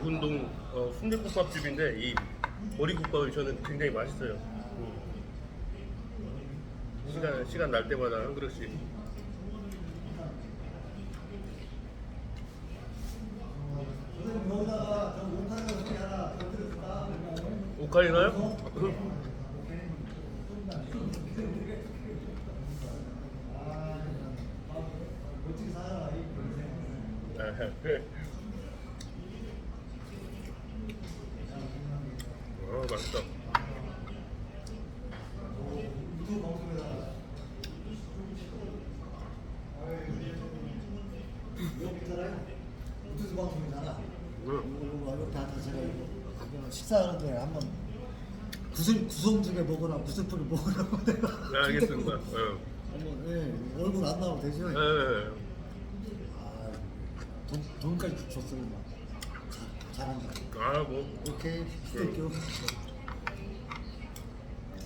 대군동 어, 순대국밥집인데 이 머리국밥이 저는 굉장히 맛있어요. 음. 시간 시간 날 때마다 한 그릇씩. 오카리나요? 아 맛있다. 유튜브 방송이잖아. 음. 이거 이렇게 하다 제가 이거 가면 식사하는데 한번 구성 구성죽에 먹으라 무스프를 먹으라고 내가. 네, 알겠습니다. 예. 한번 예, 얼굴 안 나와도 되죠. 예, 예. 아, 돈 돈까지 줬어요. 막. 자, 잘한다. 아 뭐. 오케이 스테이크.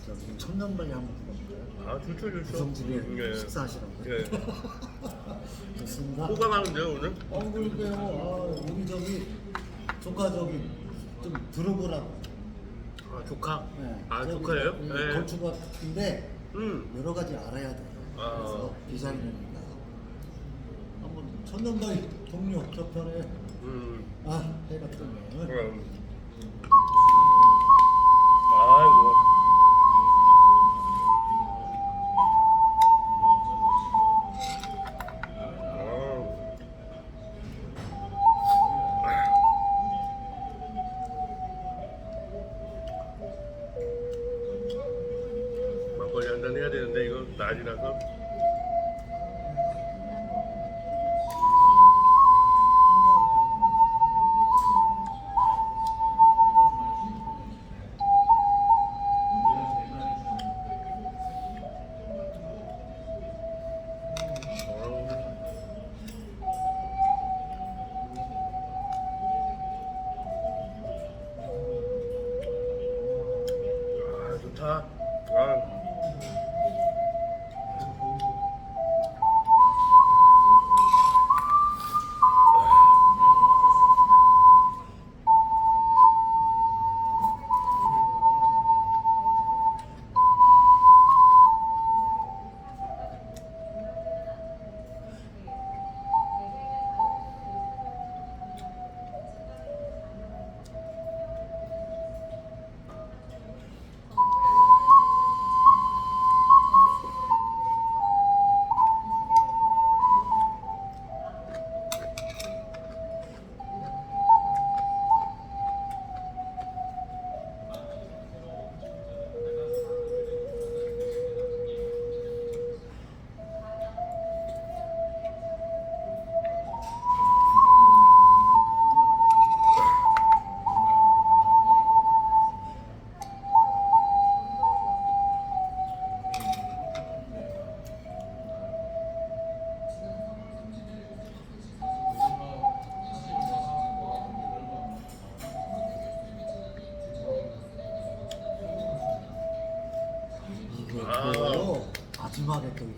자, 지금 청년발이 한번 불러볼까요? 아 좋죠 좋죠. 구성집에 예. 식사하시라고. 예. 좋습니다. 호가 나는데요 오늘? 어, 그러게요. 아, 우리 저기 조카 저기 좀 들어보라고. 아 조카. 네. 아 저기 조카예요? 이 네. 건축학인데 음. 여러 가지 알아야 돼. 아. 그래서 디자이너니까 한번 천년바위 동료 저편에 음. 아 해가 뜨면 그럼. 아이고. 아. 막걸리 한잔 해야 되는데 이거 낮이라서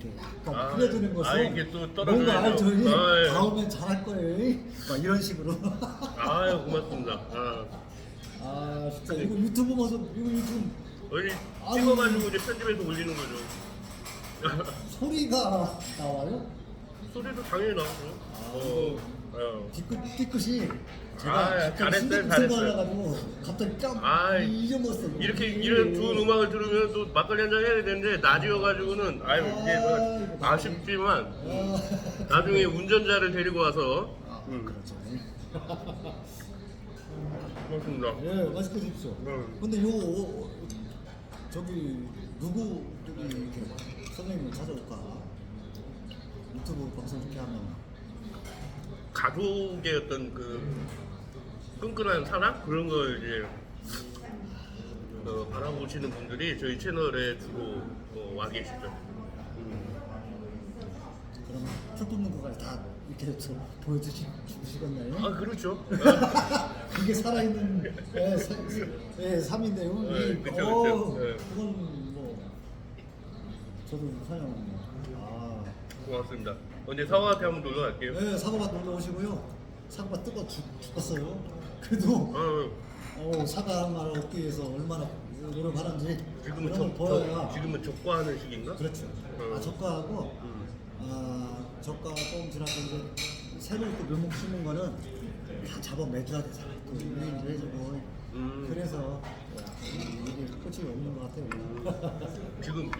이렇게 약간 아, 풀려주는 것은 아, 이게 또. 뭔가 이 아, 예. 다음엔 잘할 거예요 막 이런 식으로 아유 고맙습니다. 아. 아 진짜 이거 유튜브 모습 이거 요즘 어디 아유. 찍어가지고 이제 편집해서 올리는 거죠. 소리가 나와요? 소리도 당연히 나오고. 어, 어. 뒤끝 뒤끝이 제가 아, 갑자기 잘했어요, 순대국 잘했어요. 생각나가지고 갑자기 깜 아, 잊어먹었어 이렇게 이런 좋은 음악을 들으면 또 막걸리 한잔 해야 되는데 낮이어가지고는 아유 이게 뭐 아쉽지만 아, 나중에 운전자를 데리고 와서 아 음. 그렇죠 고맙습니다. 예 맛있게 드십시오 음. 근데 요 어, 저기 누구 저기 이렇게 선생님을 찾아올까 유튜브 방송 이렇게 하면 가족의 어떤 그 끈끈한 사랑 그런 걸 이제 어, 바라보시는 분들이 저희 채널에 주로 어, 와 계시죠. 그러면 풀 뽑는 거까지 다 이렇게 저 보여주시겠나요? 아 그렇죠. 이게 살아있는 예, 사, 예, 삶인데요. 네, 이- 그쵸, 어, 그쵸. 네. 그건 뭐 저도 사용합니다. 아, 고맙습니다. 언제 사과한테 한번 놀러 갈게요. 예, 사과밭 놀러 오시고요. 사과 뜨거 죽, 죽었어요. 그래도 어, 어, 사과 하나 얻기 위해서 얼마나 노력하는지 지금은 그런 걸 적, 보여야 적, 지금은 적과하는 시기인가? 그렇죠. 어. 아, 저가하고 음. 아, 저가 조금 지나서 이제 새로 또 묘목 심은 거는 다 잡아 매줘야 되잖아. 또 유인도 해주고 음. 그래서 이게 끝이 없는 것 같아요. 지금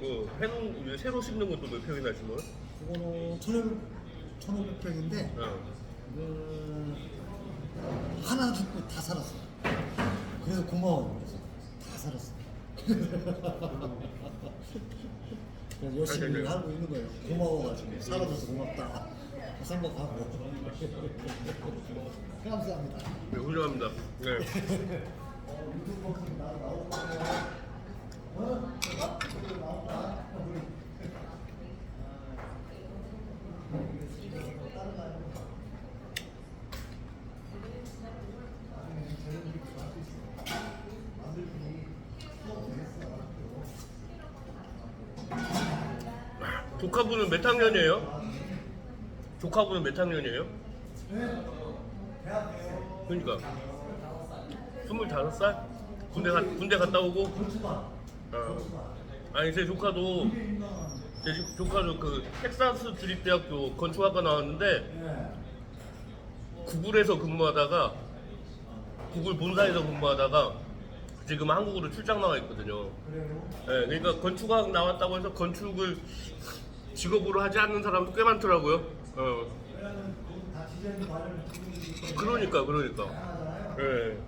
뭐 해놓은 이제 새로 심는 것도 몇 평이나 심어요? 이거는 1,500, 1,500평인데 어. 그 하나 죽고 다 살았어. 그래서 고마워요. 그래서 다 살았어. 그래서 열심히 잘 됐네요. 하고 있는 거예요. 고마워가지고 살아줘서 고맙다 생각하고 감사합니다. 네, 훌륭합니다. 네. 조카분은 몇 학년이에요? 조카분은 몇 학년이에요? 그러니까 25살? 군대, 가, 군대 갔다 오고? 어. 아니 제 조카도 제 조- 조카도 그 텍사스 주립대학교 건축학과 나왔는데 구글에서 근무하다가 구글 본사에서 근무하다가 지금 한국으로 출장 나와 있거든요. 네, 그러니까 건축학 나왔다고 해서 건축을 직업으로 하지 않는 사람도 꽤 많더라고요. 어. 그러니까 그러니까. 예.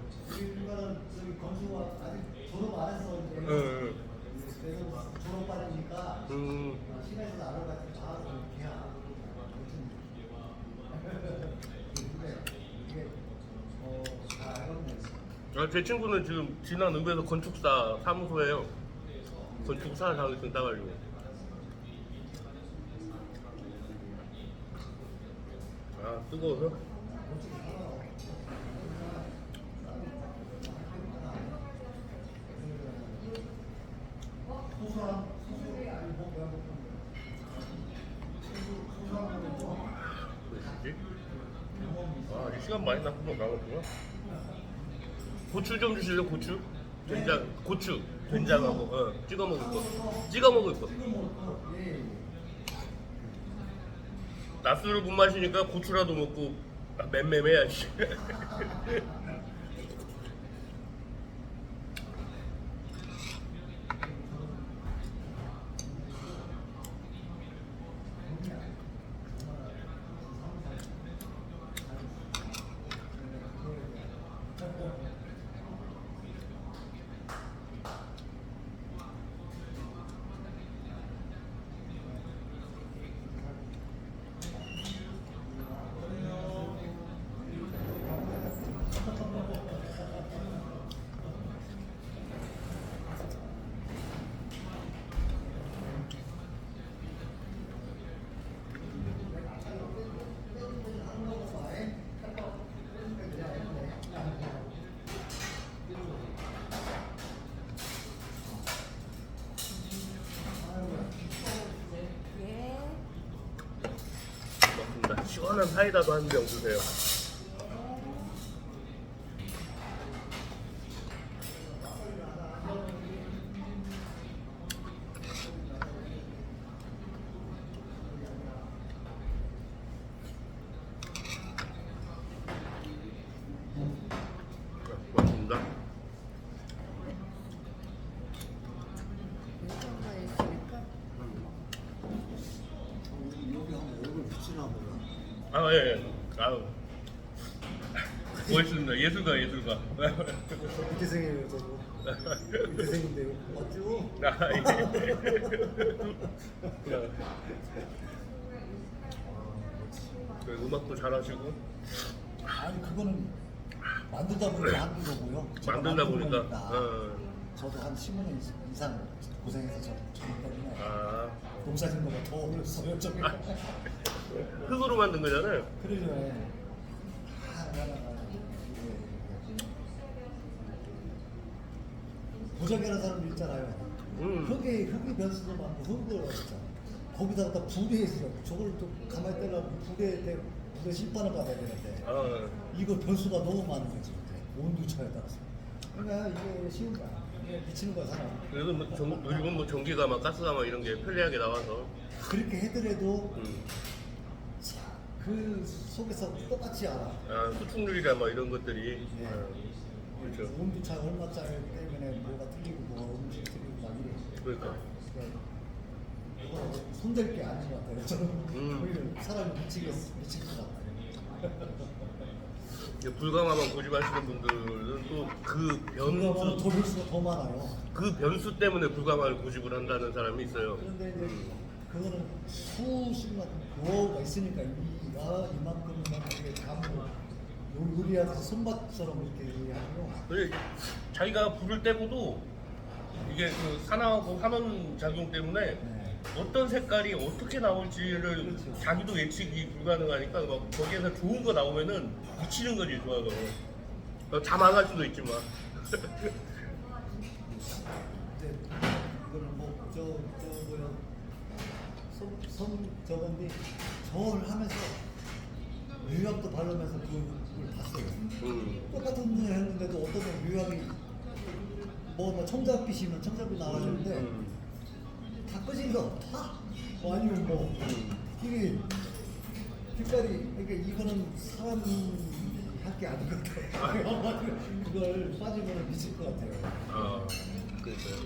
예, 예. 음. 아, 제 친구는 지금 지난 읍에서 건축사 사무소에요. 건축사 자격증 따가지고. 아 뜨거워서? 뭐지? 아, 이 시간 많이 남고 나갔구나. 고추 좀 주실래요? 고추? 된장, 고추, 된장하고 어, 찍어 먹을 거. 찍어 먹을 거. 낮술을 못 마시니까 고추라도 먹고 아, 맴맴해야 씨. 시원한 사이다도 한 병 주세요. 네, 고맙습니다. 인터가 있으니까 여기 한번 얼굴 붙이나 보다. 아, 예, 예. 아우. 멋있습니다. 예술가, 예술가. 밑에생이에요, 저거. 밑에생인데요. 맞죠? 아, 예. 그 음악도 잘하시고 아니 그거는 만들다 보니까 하는 거고요. 제가 만들다 만든 보니까, 거니까. 어. 저도 한 15년 이상 고생해서 저, 저 때문에 아 농사진 거가 더 어렸어요. 저기. 흙으로 만든 거잖아요. 그러죠. 다 하나하나 부적이라는 사람들 있잖아요. 음. 흙이 흙이 변수도 많고 흙을 진짜 거기다가 불이 있어. 저걸 또 가만히 떼려고 불에 대 이거 심판을 받아야 되는데 아, 이거 변수가 너무 많은 거지 온도 차에 따라서 그러니까 이게 쉬운 거야 이게 미치는 거야 사람 그래도 뭐 전, 요즘은 뭐 전기가 막 가스가 막 이런 게 편리하게 나와서. 그렇게 해더라도 음. 자, 그 속에서 똑같이 알아 아, 수축률이나 뭐 이런 것들이. 네. 아, 그렇죠. 온도 차 얼마짜리 때문에 뭐가 틀리고 뭐가 음식 틀리고 막 이래 그러니까. 그러니까 손댈 게 아닌 것 같아요 저는 음. 오히려 사람이 미치겠, 미칠 것 같아요 이제 불가마만 고집하시는 분들은 또 그 그거보다 더 변수, 변수가 더 많아요 그 변수 때문에 불가마를 고집을 한다는 사람이 있어요. 그런데 이제 음. 그거는 수십만 그거가 있으니까 이, 아, 이만큼이면 이게 감으로 요리하듯이 손맛처럼 이렇게 요리하고 그래 자기가 불을 떼고도 이게 그 산화하고 환원 작용 때문에 네. 어떤 색깔이 어떻게 나올지를 그렇죠. 자기도 예측이 불가능하니까 막 거기에서 좋은 거 나오면은 미치는 거지 좋아서 잠안갈 수도 있지만 이제 이거는 뭐저저 뭐야 손, 손 저건데 저걸 하면서 유약도 바르면서 그걸 봤어요. 음. 똑같은 운동을 했는데도 어떤 건 유약이 뭐, 뭐 청자빛이면 청자빛 나와주는데 음. 다 꺼진 거 없다. 뭐 아니면 뭐 이게 빛깔이 그러니까 이거는 사람이 할게 아닌 것 같아요. 그걸 빠지면 미칠 것 같아요. 아 그러니까요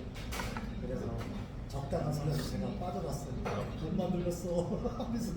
그래서 적당한 선에서 제가 빠져봤어요. 돈 만 들렸어. 하면서